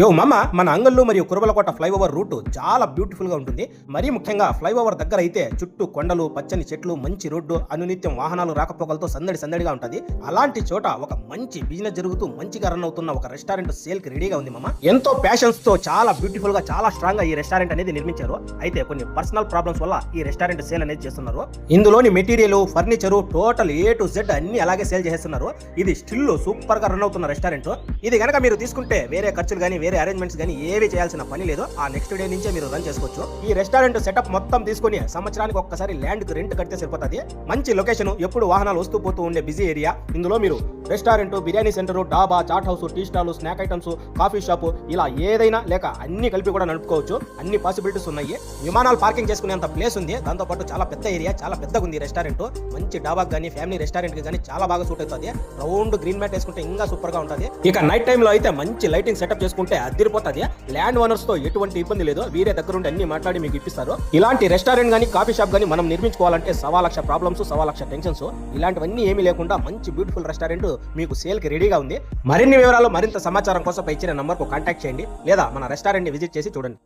యో మామ మన అంగళ్ళు మరియు కురబలకోట ఫ్లైఓవర్ రూట్ చాలా బ్యూటిఫుల్గా ఉంటుంది. మరీ ముఖ్యంగా ఫ్లైఓవర్ దగ్గర అయితే చుట్టూ కొండలు పచ్చని చెట్లు మంచి రోడ్డు అనునిత్యం వాహనాలు రాకపోకలతో సందడి సందడిగా ఉంటుంది. అలాంటి చోట ఒక మంచి బిజినెస్ జరుగుతూ మంచిగా రన్ అవుతున్న ఒక రెస్టారెంట్ సేల్కి రెడీగా ఉంది మామ. ఎంతో ప్యాషన్స్తో చాలా బ్యూటిఫుల్గా చాలా స్ట్రాంగ్గా ఈ రెస్టారెంట్ అనేది నిర్మించారు. అయితే కొన్ని పర్సనల్ ప్రాబ్లమ్స్ వల్ల ఈ రెస్టారెంట్ సేల్ అనేది చేస్తున్నారు. ఇందులోని material furniture total A to Z అన్ని అలాగే సేల్ చేస్తున్నారు ఇది స్టిల్ సూపర్గా రన్ అవుతున్న రెస్టారెంట్ ఇది గనక మీరు తీసుకుంటే వేరే ఖర్చులు కానీ వేరే అరేంజ్మెంట్స్ కానీ ఏవి చేయాల్సిన పని లేదు ఆ నెక్స్ట్ డే నుంచే మీరు రన్ చేసుకోవచ్చు. ఈ రెస్టారెంట్ సెటప్ మొత్తం తీసుకొని సంవత్సరానికి ఒక్కసారి ల్యాండ్కి రెంట్ కడితే సరిపోతుంది. మంచి లొకేషన్ ఎప్పుడు వాహనాలు వస్తూ పోతూ ఉండే బిజీ ఏరియా ఇందులో మీరు restaurant biryani centre dhaba chaat house tea stall snack items coffee shop ఇలా ఏదైనా లేక అన్ని కలిపి కూడా నడుపుకోవచ్చు. అన్ని పాసిబిలిటీస్ ఉన్నాయి. విమానాలు పార్కింగ్ చేసుకునేంత ప్లేస్ ఉంది. దాంతో పాటు చాలా పెద్ద ఏరియా చాలా పెద్దగా ఉంది రెస్టారెంట్ మంచి డాబాకి కానీ ఫ్యామిలీ రెస్టారెంట్కి కానీ చాలా బాగా సూట్ అవుతుంది. రౌండ్ గ్రీన్ మ్యాట్ వేసుకుంటే ఇంకా సూపర్గా ఉంటుంది. ఇక నైట్ టైం లో అయితే మంచి లైటింగ్ సెటప్ చేసుకుంటే అదిరిపోతుంది. ల్యాండ్ ఓనర్స్తో ఎటువంటి ఇబ్బంది లేదు. వీరే దగ్గరుండి అన్ని మాట్లాడి మీకు ఇప్పిస్తారు. ఇలాంటి రెస్టారెంట్ కానీ కాఫీ షాప్ కానీ మనం నిర్మించుకోవాలంటే సవా లక్ష ప్రాబ్లమ్స్ సవా లక్ష టెన్షన్స్ ఇలాంటివన్నీ ఏమీ లేకుండా మంచి బ్యూటిఫుల్ రెస్టారెంట్ మీకు సేల్కి రెడీగా ఉంది. మరిన్ని వివరాలు మరింత సమాచారం కోసం ఇచ్చిన నంబర్కు కాంటాక్ట్ చేయండి. లేదా మన రెస్టారెంట్ని విజిట్ చేసి చూడండి.